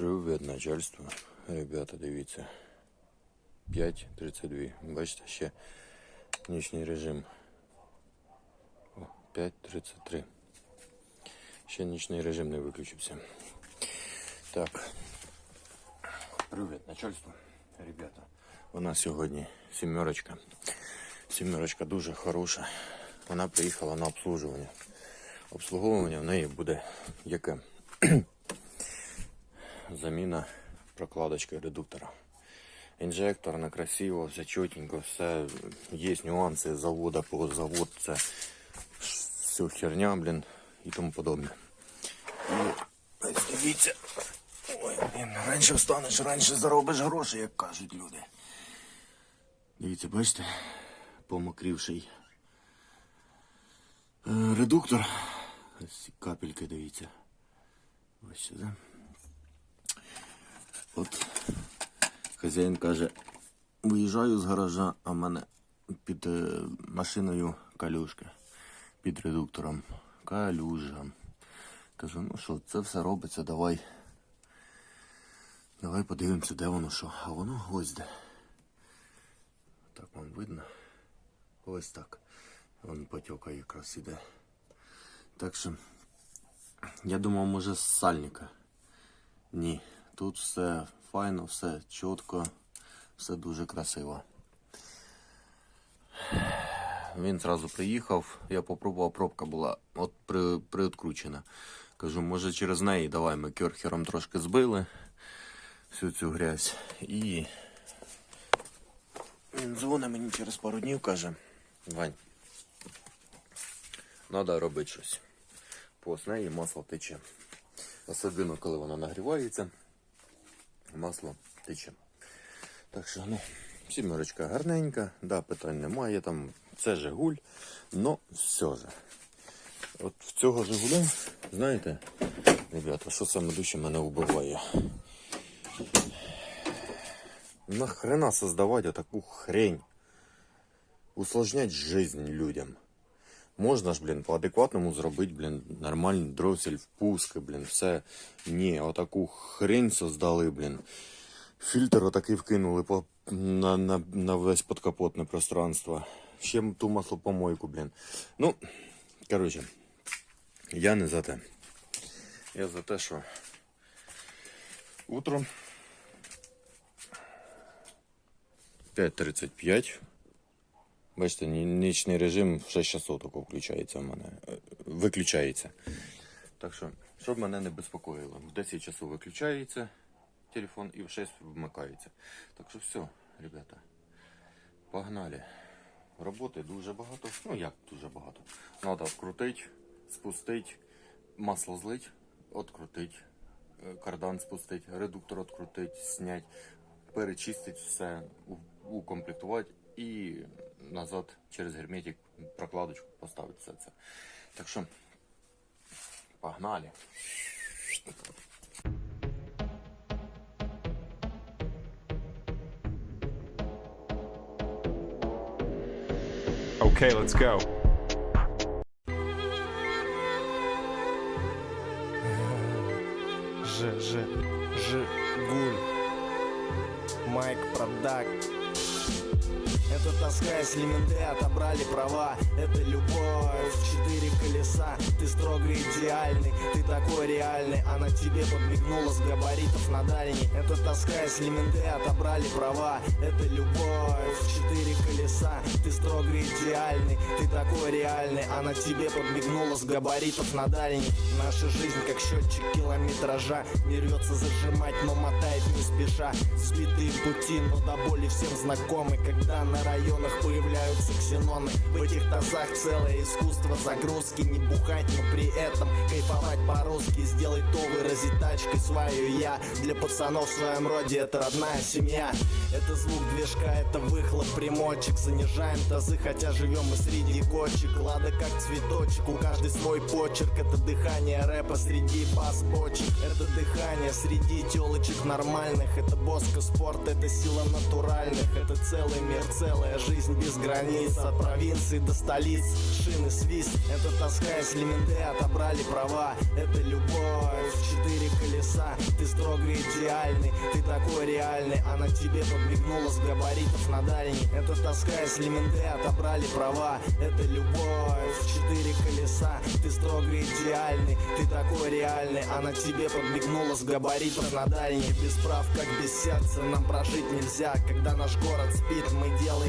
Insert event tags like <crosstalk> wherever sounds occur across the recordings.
Привіт, начальство. Ребята, дивіться. 5.32. Бачите, ще нічний режим. О, 5.33. Ще нічний режим не виключився. Так. Привіт, начальство. Ребята. У нас сьогодні сімерочка. Сімерочка дуже хороша. Вона приїхала на обслужування. Обслуговування в неї буде яке? Заміна прокладочки редуктора. Інжекторна, красиво, все чотенько, все є нюанси завода по завод, це все херня, блін, і тому подобне. Дивіться. Ой, блін, раніше встанеш, раніше заробиш гроші, як кажуть люди. Дивіться, бачите, помокрівший е, редуктор. Ось капельки, дивіться. Ось сюди. От хазяїн каже, виїжджаю з гаража, а в мене під е, машиною калюшка, під редуктором. Калюжа. Кажу, ну що, це все робиться, давай. Давай подивимося, де воно що. А воно ось де. Так вам видно. Ось так. Вон потьока якраз іде. Так що, я думав, може, з сальника. Ні, тут все файно, все чітко, все дуже красиво. Він зразу приїхав, я попробував, пробка була от при, приоткручена. Кажу, може через неї давай ми керхером трошки збили всю цю грязь. І він дзвонить мені через пару днів, каже, Вань, треба робити щось. По неї масло тече. Особливо, коли вона нагрівається, масло тече. Так що, ну, сімерочка гарненька, да, питань немає, там це Жигуль, но все же. От в цього Жигуля, знаєте, ребята, що саме дужче мене вбиває? Нахрена создавати таку хрень? Усложнять жизнь людям. Можна ж, блін, по-адекватному зробити, блін, нормальний дросель, впуски, блін, все. Ні, отаку хрень создали, блін. Фільтр отакий вкинули по, на, на, на весь подкапотне пространство. Ще ту маслопомойку, блін. Ну, коротше, я не за те. Я за те, що утром 5.35. Бачите, нічний режим в 6 часов тільки включається в мене. Е, Виключається. Так що, щоб мене не безпокоїло, в 10 часов виключається телефон і в 6 вмикається. Так що все, ребята, погнали. Роботи дуже багато. Ну як дуже багато. Треба вкрутити, спустити, масло злить, открутити, е, кардан спустити, редуктор открутити, зняти, перечистити все, укомплектувати і назад через герметик прокладочку поставити все це. Так що, погнали. Okay, let's go. Ж, Ж, Ж, Гуль, Майк Продак. Это тоска с лимонды отобрали права. Это любовь, четыре колеса. Ты строго идеальный, ты такой реальный. Она тебе подмигнула с габаритов на дальний Это тоска с лимонды отобрали права. Это любовь, четыре колеса. Ты строго идеальный, ты такой реальный. Она тебе подмигнула с габаритов на дальний Наша жизнь как счетчик километража Не рвется зажимать, но мотает не спеша. Сбитые пути, но до боли всем знакомы. Когда на районах появляются ксеноны. В этих тазах целое искусство загрузки. Не бухать, но при этом кайфовать по-русски. Сделать то, выразить тачкой свою я Для пацанов в своем роде это родная семья. Это звук движка, это выхлоп примочек. Занижаем тазы, хотя живем мы среди кочек. Лада как цветочек, у каждой свой почерк. Это дыхание рэпа среди бас-бочек. Это дыхание среди телочек нормальных. Это боска спорт, это сила натуральных. Это целый мир, целая жизнь без границ. От провинции до столиц, шины свист. Это тоска, если менты отобрали права. Это любовь, четыре колеса. Ты строго идеальный, ты такой реальный. Она тебе подмигнула с габаритов на дальний Это тоска из Лименде, отобрали права. Это любовь, четыре колеса. Ты строго идеальный, ты такой реальный. Она тебе подмигнула с габаритов на дальний Без прав, как без сердца, нам прожить нельзя Когда наш город спит, мы делаем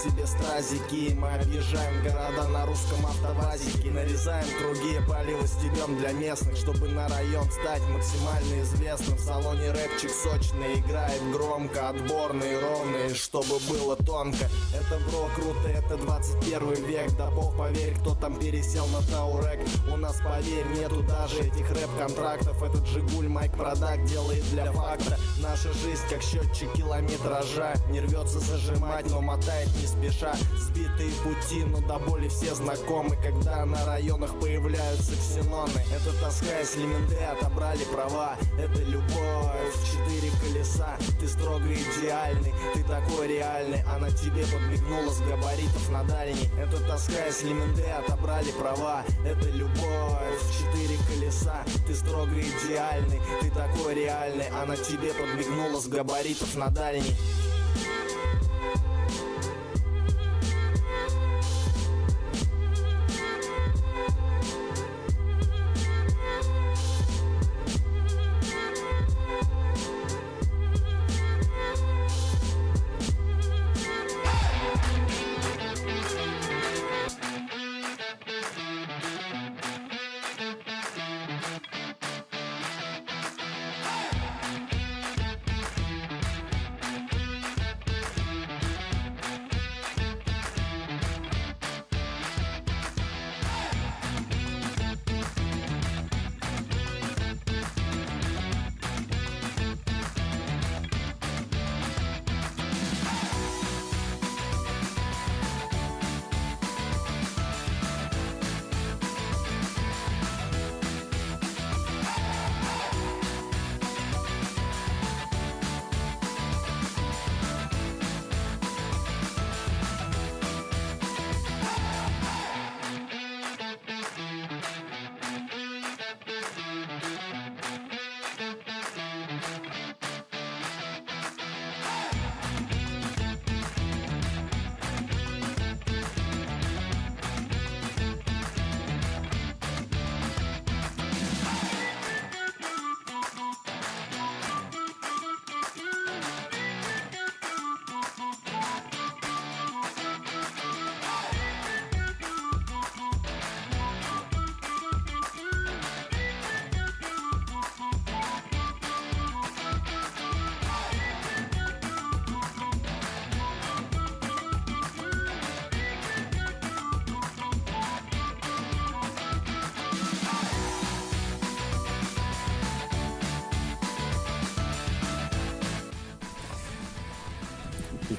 себе стразики. Мы объезжаем города на русском автовазике. Нарезаем круги, палево стебем для местных Чтобы на район стать максимально известным. В салоне рэпчик сочный играет громко Отборные, ровные, чтобы было тонко. Это бро круто, это 21 век. Да бог поверь, кто там пересел на Таурек. У нас, поверь, нету даже этих рэп-контрактов. Этот Жигуль Майк Продак делает для факта Наша жизнь как счетчик километража. Не рвется зажимать, но мотает не спеша Сбитые пути, но до боли все знакомы Когда на районах появляются ксеноны. Это тоска из Лименде, отобрали права Это любовь, четыре колеса Ты строго идеальный, ты такой реальный. Она тебе подмигнула с габаритов на дальний Это тоска из Лименде, отобрали права Это любовь, четыре колеса Ты строго идеальный, ты такой реальный. Она тебе подмигнула с габаритов на дальний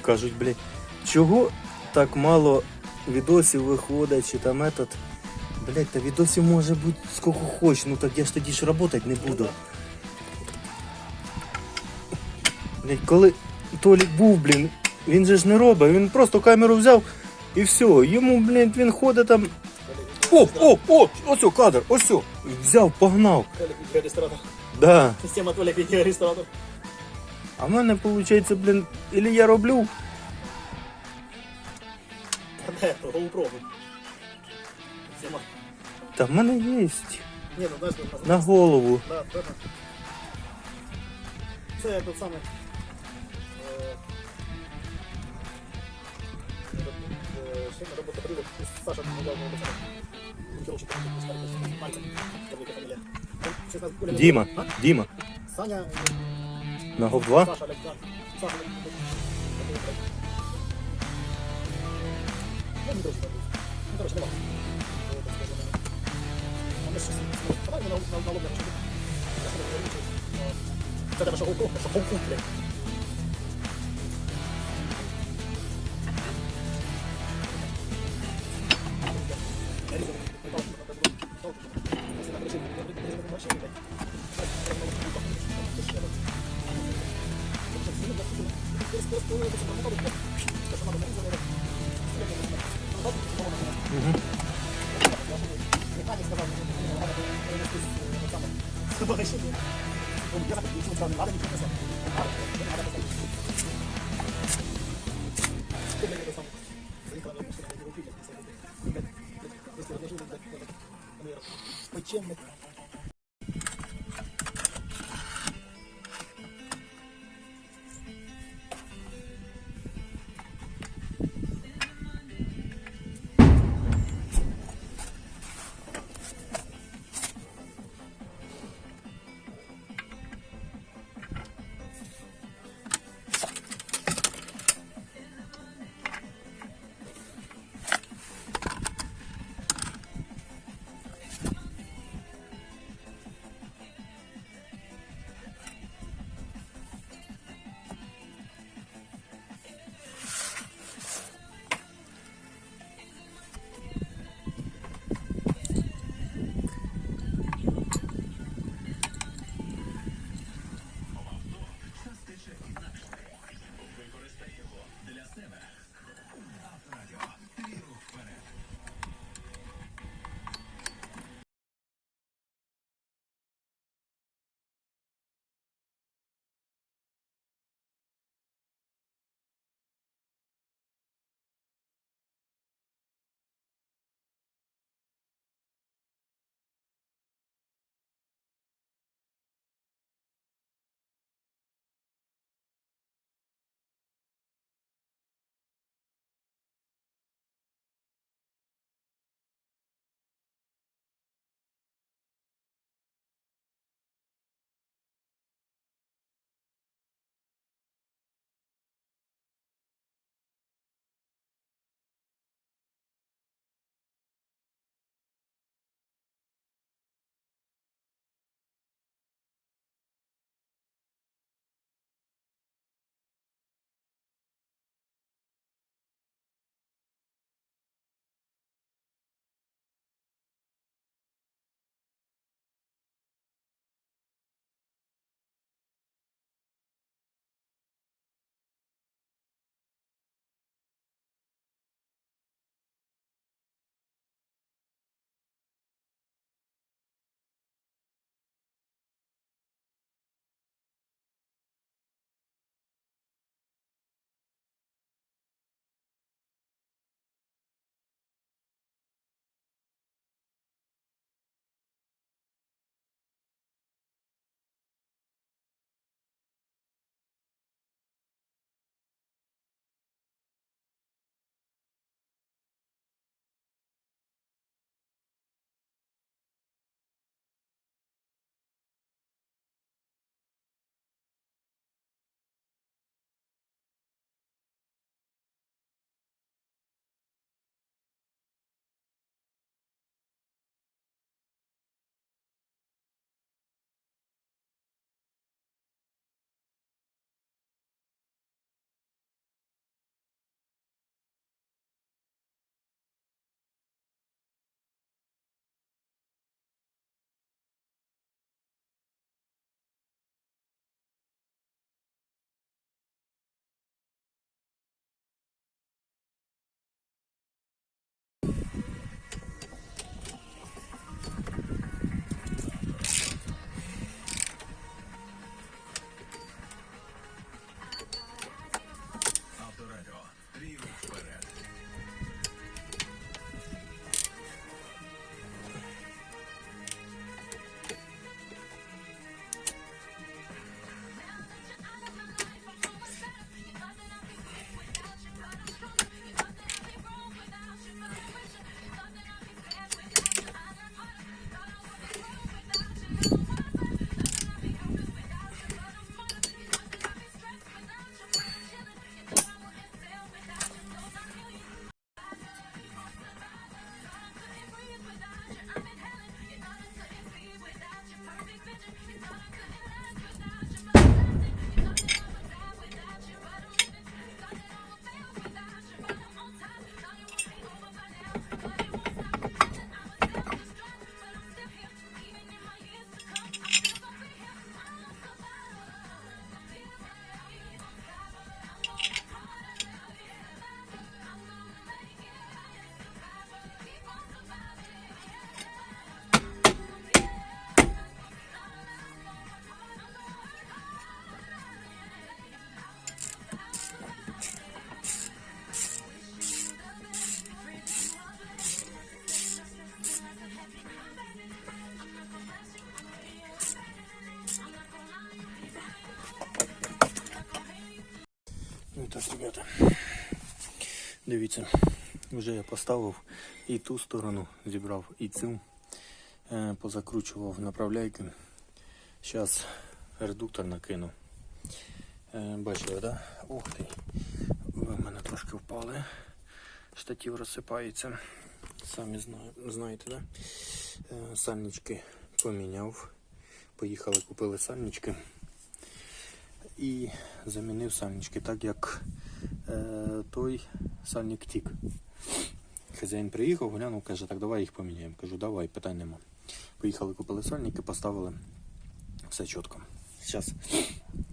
кажуть, блядь, чого так мало відосів виходить, чи там метод. Блядь, та відосів може бути скільки хоч, ну так я ж тоді ж працювати не буду. Блядь, коли Толік був, блін, він же ж не робить, він просто камеру взяв і все. Йому, блін, він ходить там. О, о, о, ось кадр, ось. Взяв, погнав. Толік відеореєстратор. Да. Система Толік відеореєстратор. А в мене виходить, блін, ілі я роблю, А де? GoPro. Система. та в мене є. Ні, ну знаєш, На голову. Да, да, да. Це тот самий. е, е, Ще не робота привід. Саша недавно написав. Короче, там старий Марка. Таблика фамілія. Він 16 куля- Діма, А? Діма. Саня, На гоп 2? Саша, Олег, да. Саша, Олег. Ну, не короче, ну, короче, давай. Е, на- на- на лобне почнемо. Я себе говорю, що, е, Це тебе що GoPro, що GoPro, блядь. Писати. Вже я поставив і ту сторону зібрав, і цю. Е, позакручував направляйки. Зараз редуктор накину. Е, бачили, да? Ух ти. Ви в мене трошки впали. Штатів розсипається. Самі знаєте, да? Е, сальнички поміняв. Поїхали, купили сальнички. І замінив сальнички, так як е, той сальник тік. Хазяїн приїхав, глянув, каже, так давай їх поміняємо. Кажу, давай, питань нема. Поїхали, купили сальники, поставили. Все чітко. Зараз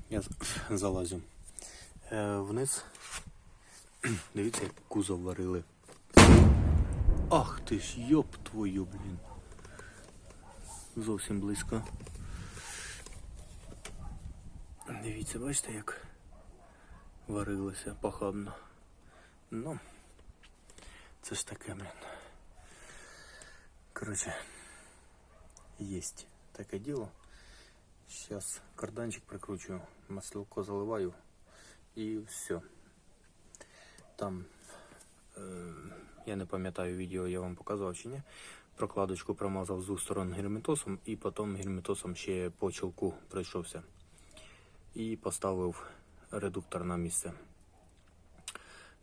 я залазю е, вниз. <clears throat> Дивіться, як кузов варили. Ах ти ж, йоп твою, блін. Зовсім близько. Дивіться, бачите, як варилося похабно. Ну, це ж таке, блін. Коротше, єсть таке діло. Сейчас карданчик прикручую, маслилко заливаю і все. Там, е, я не пам'ятаю відео, я вам показував чи ні. Прокладочку промазав з двох сторон герметосом і потім герметосом ще по чолку пройшовся. І поставив редуктор на місце.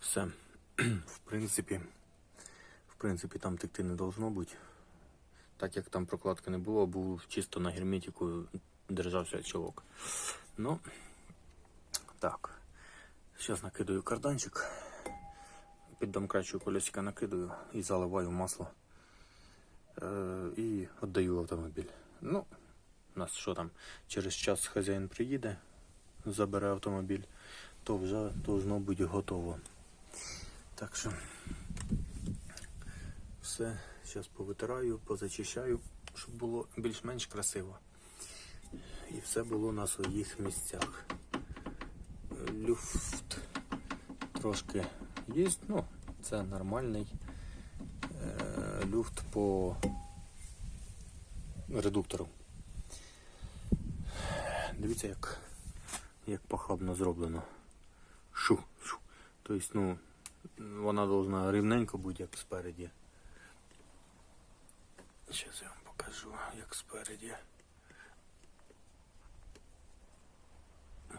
Все. <clears throat> В принципі, принципі, там текти не должно бути. Так як там прокладки не було, був чисто на герметику держався чолок. Ну, так. Зараз накидаю карданчик. Під домкрачу колесика накидаю і заливаю масло. Е, і віддаю автомобіль. Ну, у нас що там? Через час хазяїн приїде, забере автомобіль, то вже должно бути готово. Так що все, зараз повитираю, позачищаю, щоб було більш-менш красиво. І все було на своїх місцях. Люфт трошки є, ну, це нормальний е, люфт по редуктору. Дивіться, як, як похабно зроблено. Шу, шу. Тобто, ну, вона должна рівненько бути, як спереді. Зараз я вам покажу, як спереді.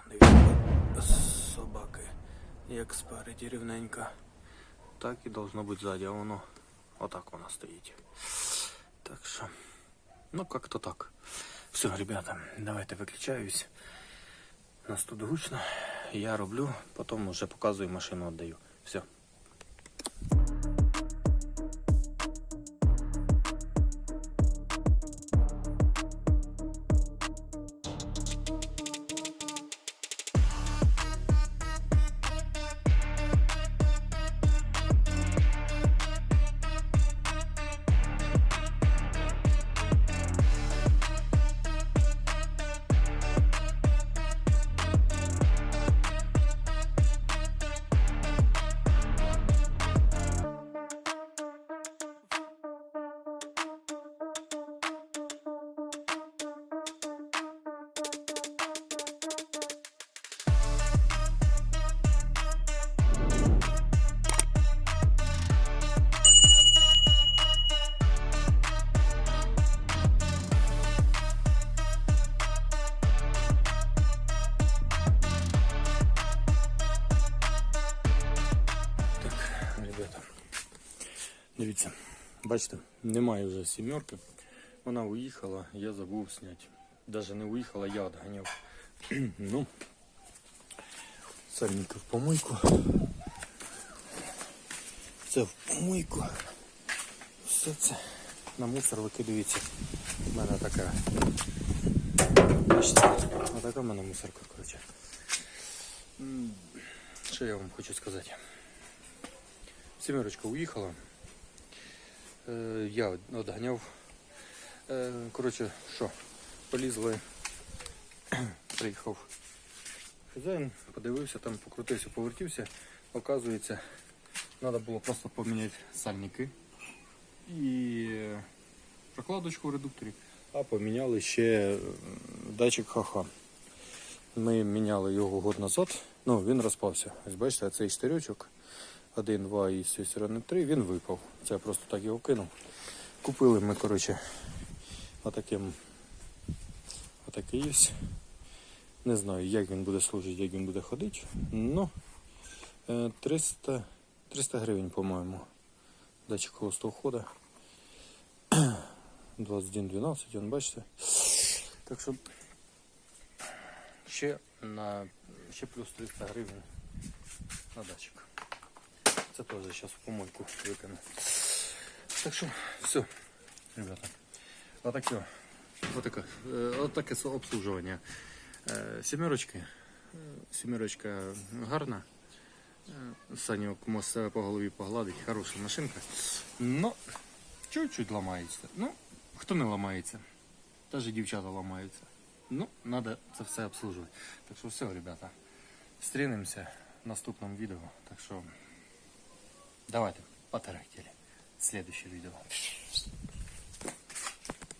Дивіться, собаки, як спереді рівненько. Так і должно бути ззаді, а воно отак воно стоїть. Так що, ну как-то так. Все, ребята, давайте виключаюсь. Нас тут гучно. Я роблю, потім вже показую машину віддаю. Все. Немає вже сімерки. Вона уїхала, я забув зняти. Даже не уїхала, я відганяв. <clears throat> ну, сальники в помойку. Це в помойку. Все це на мусор викидується. У мене така. Бачите, отака в мене мусорка, коротше. Що я вам хочу сказати? Сімерочка уїхала. Е, я одганяв. Е, коротше, що, полізли. <clears throat> Приїхав хазяїн, подивився, там покрутився, повертівся. Оказується, треба було просто поміняти сальники і е, прокладочку в редукторі. А поміняли ще датчик ха-ха. Ми міняли його год назад, ну він розпався. Ось бачите, цей штирючок один, два і з цієї він випав. Це я просто так його кинув. Купили ми, коротше, отаким отакий ось. Не знаю, як він буде служити, як він буде ходити. Ну, е, 300, 300 гривень, по-моєму. Датчик холостого хода. <clears throat> 21.12, вон, бачите. Так що ще на ще плюс 300 гривень на датчик. Це теж зараз в помойку викину. Так що, все, ребята. Отаке, отаке, е, отаке со- обслуживання. Е, Сімерочки. Е, Сімерочка гарна. Е, Санюк може себе по голові погладить, хороша машинка. Но чуть-чуть ламається. Ну, хто не ламається? Навіть дівчата ламаються. Ну, треба це все обслужувати. Так що все, ребята. Зустрінемося в наступному відео. Так що давайте, потерехтели. Следующее відео.